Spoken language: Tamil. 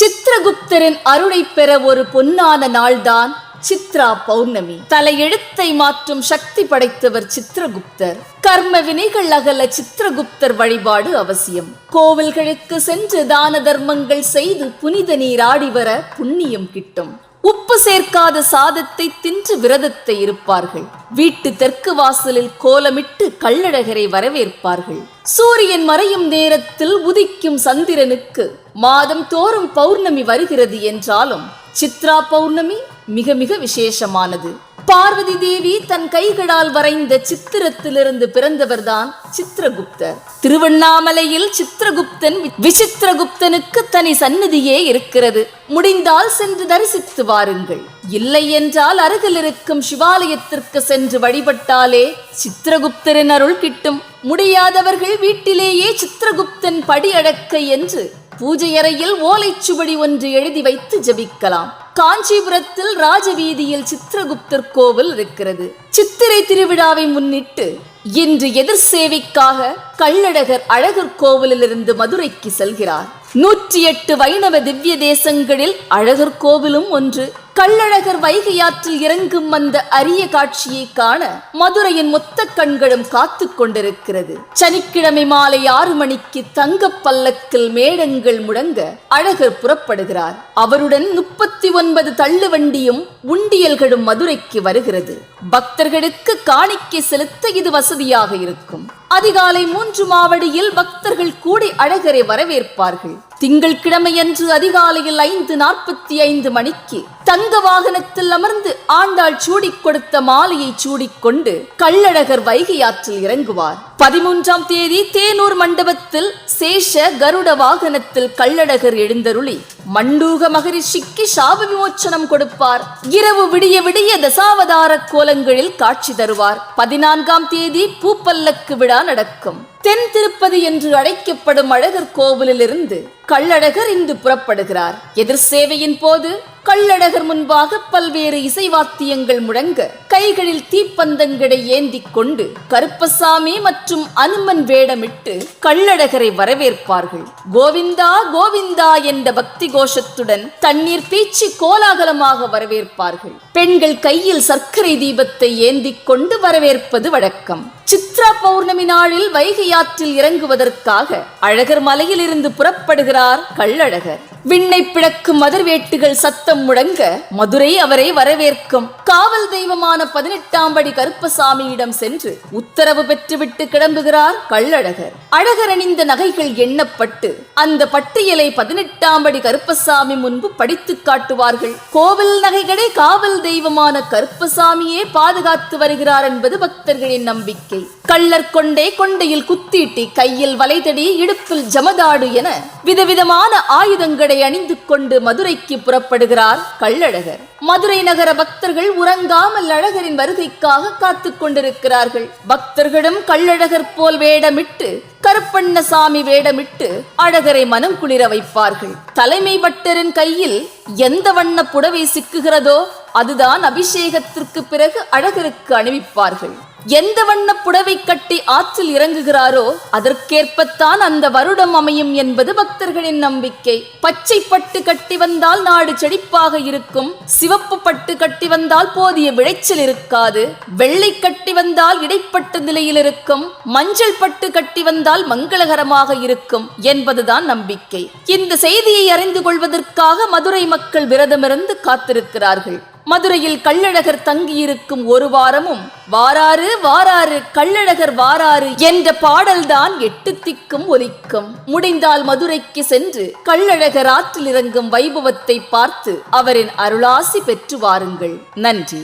சித்திரகுப்தரின் அருளை பெற ஒரு பொன்னான நாள்தான் சித்ரா பௌர்ணமி. தலையெழுத்தை மாற்றும் சக்தி படைத்தவர் சித்திரகுப்தர். கர்ம வினைகள் அகல சித்திரகுப்தர் வழிபாடு அவசியம். கோவில்களுக்கு சென்று தான தர்மங்கள் செய்து புனித நீராடி வர புண்ணியம் கிட்டும். உப்பு சேர்க்காத சாதத்தை தின்று விரதத்தை இருப்பார்கள். வீட்டு தெற்கு வாசலில் கோலமிட்டு கள்ளழகரை வரவேற்பார்கள். சூரியன் மறையும் நேரத்தில் உதிக்கும் சந்திரனுக்கு மாதம் தோறும் பௌர்ணமி வருகிறது என்றாலும் சித்ரா பௌர்ணமி மிக மிக விசேஷமானது. பார்வதி தேவி தன் கைகளால் வரைந்த சித்திரத்திலிருந்து பிறந்தவர்தான் சித்திரகுப்தர். திருவண்ணாமலையில் சித்திரகுப்தன் விசித்திரகுப்தனுக்கு தனி சந்நிதியே இருக்கிறது. முடிந்தால் சென்று தரிசித்து வாருங்கள். இல்லை என்றால் அருகில் இருக்கும் சிவாலயத்திற்கு சென்று வழிபட்டாலே சித்திரகுப்தரின் அருள் கிட்டும். முடியாதவர்கள் வீட்டிலேயே சித்திரகுப்தன் படி அடக்க என்று பூஜை அறையில் ஓலைச்சுவடி ஒன்று எழுதி வைத்து ஜபிக்கலாம். காஞ்சிபுரத்தில் ராஜவீதியில் சித்திரகுப்தர் கோவில் இருக்கிறது. சித்திரை திருவிழாவை முன்னிட்டு இன்று எதிர் சேவைக்காக கள்ளழகர் அழகர் கோவிலிலிருந்து மதுரைக்கு செல்கிறார். நூற்றி எட்டு வைணவ திவ்ய தேசங்களில் அழகர் கோவிலும் ஒன்று. கள்ளழகர் வைகை ஆற்றில் இறங்கும் அந்த அரிய காட்சியை காண மதுரையின் மொத்த கண்களும் காத்து கொண்டிருக்கிறது. சனிக்கிழமை மாலை ஆறு மணிக்கு தங்க பல்லக்கில் மேடங்கள் முழங்க அழகர் புறப்படுகிறார். அவருடன் முப்பத்தி ஒன்பது தள்ளுவண்டியும் உண்டியல்களும் மதுரைக்கு வருகிறது. பக்தர்களுக்கு காணிக்கை செலுத்த இது வசதியாக இருக்கும். அதிகாலை மூன்று மாவடியில் பக்தர்கள் கூடி அழகரை வரவேற்பார்கள். திங்கள் கிழமையன்று அதிகாலையில் ஐந்து நாற்பத்தி ஐந்து மணிக்கு தங்க வாகனத்தில் அமர்ந்து ஆண்டாள் சூடிக் கொடுத்த மாலையை சூடிக்கொண்டு கள்ளழகர் வைகை ஆற்றில் இறங்குவார். பதிமூன்றாம் தேதி தேனூர் மண்டபத்தில் சேஷ கருட வாகனத்தில் கள்ளழகர் எழுந்தருளி மண்டூக மகரிஷிக்கு சாப விமோச்சனம் கொடுப்பார். இரவு விடிய விடிய தசாவதார கோலங்களில் காட்சி தருவார். பதினான்காம் தேதி பூப்பல்லக்கு விழா நடக்கும். தென் திருப்பதி என்று அழைக்கப்படும் அழகர் கோவிலிலிருந்து கள்ளழகர் இன்று புறப்படுகிறார். எதிர் சேவையின் போது கள்ளழகர் முன்பாக பல்வேறு இசைவாத்தியங்கள் முழங்க கைகளில் தீப்பந்தங்களை ஏந்திக் கொண்டு கருப்பசாமி மற்றும் அனுமன் வேடமிட்டு கள்ளழகரை வரவேற்பார்கள். கோவிந்தா கோவிந்தா என்ற பக்தி கோஷத்துடன் தண்ணீர் பீச்சி கோலாகலமாக வரவேற்பார்கள். பெண்கள் கையில் சர்க்கரை தீபத்தை ஏந்திக் கொண்டு வரவேற்பது வழக்கம். சித்ரா பௌர்ணமி நாளில் வைகை ஆற்றில் இறங்குவதற்காக அழகர் மலையில் இருந்து புறப்படுகிறார் கள்ளழகர். விண்ணை பிளக்கும் மதுர்வேட்டுகள் சத்தம் முழங்க மதுரை அவரை வரவேற்கும். காவல் தெய்வமான பதினெட்டாம் படி கருப்பசாமியிடம் சென்று உத்தரவு பெற்றுவிட்டு கிளம்புகிறார் கள்ளழகர். அழகர் அணிந்த நகைகள் எண்ணப்பட்டு அந்த பட்டியலை பதினெட்டாம் படி கருப்பசாமி முன்பு படித்து காட்டுவார்கள். கோவில் நகைகளை காவல் தெய்வமான கருப்பசாமியே பாதுகாத்து வருகிறார் என்பது பக்தர்களின் நம்பிக்கை. கள்ளர் கொண்டே கொண்டையில் குத்தீட்டி கையில் வலைதடி இடுப்பில் ஜமதாடு என விதவிதமான ஆயுதங்களை அணிந்து கொண்டு மதுரைக்கு புறப்படுகிறார் கள்ளழகர். மதுரை நகர பக்தர்கள் உறங்காமல் அழகரின் வருகைக்காக காத்துக் கொண்டிருக்கிறார்கள். பக்தர்களும் கள்ளழகர் போல் வேடமிட்டு கருப்பண்ணசாமி வேடமிட்டு அழகரை மனம் குளிர வைப்பார்கள். தலைமை பட்டரின் கையில் எந்த வண்ண புடவை சிக்குகிறதோ அதுதான் அபிஷேகத்திற்கு பிறகு அழகருக்கு அணிவிப்பார்கள். எந்த வண்ண புடவை கட்டி ஆற்றில் இறங்குகிறாரோ அதற்கேற்பத்தான் அந்த வருடம் அமையும் என்பது பக்தர்களின் நம்பிக்கை. பச்சை பட்டு கட்டி வந்தால் நாடு செழிப்பாக இருக்கும். சிவப்பு பட்டு கட்டி வந்தால் போதிய விளைச்சல் இருக்காது. வெள்ளை கட்டி வந்தால் இடைப்பட்ட நிலையில் இருக்கும். மஞ்சள் பட்டு கட்டி வந்தால் மங்களகரமாக இருக்கும் என்பதுதான் நம்பிக்கை. இந்த செய்தியை அறிந்து கொள்வதற்காக மதுரை மக்கள் விரதமிருந்து காத்திருக்கிறார்கள். மதுரையில் கள்ளழகர் தங்கியிருக்கும் ஒரு வாரமும் வாராறு வாராறு கள்ளழகர் வாராறு என்ற பாடல்தான் எட்டு திக்கும் ஒலிக்கும். முடிந்தால் மதுரைக்கு சென்று கள்ளழகர் ஆற்றில் இறங்கும் வைபவத்தை பார்த்து அவரின் அருளாசி பெற்று வாருங்கள். நன்றி.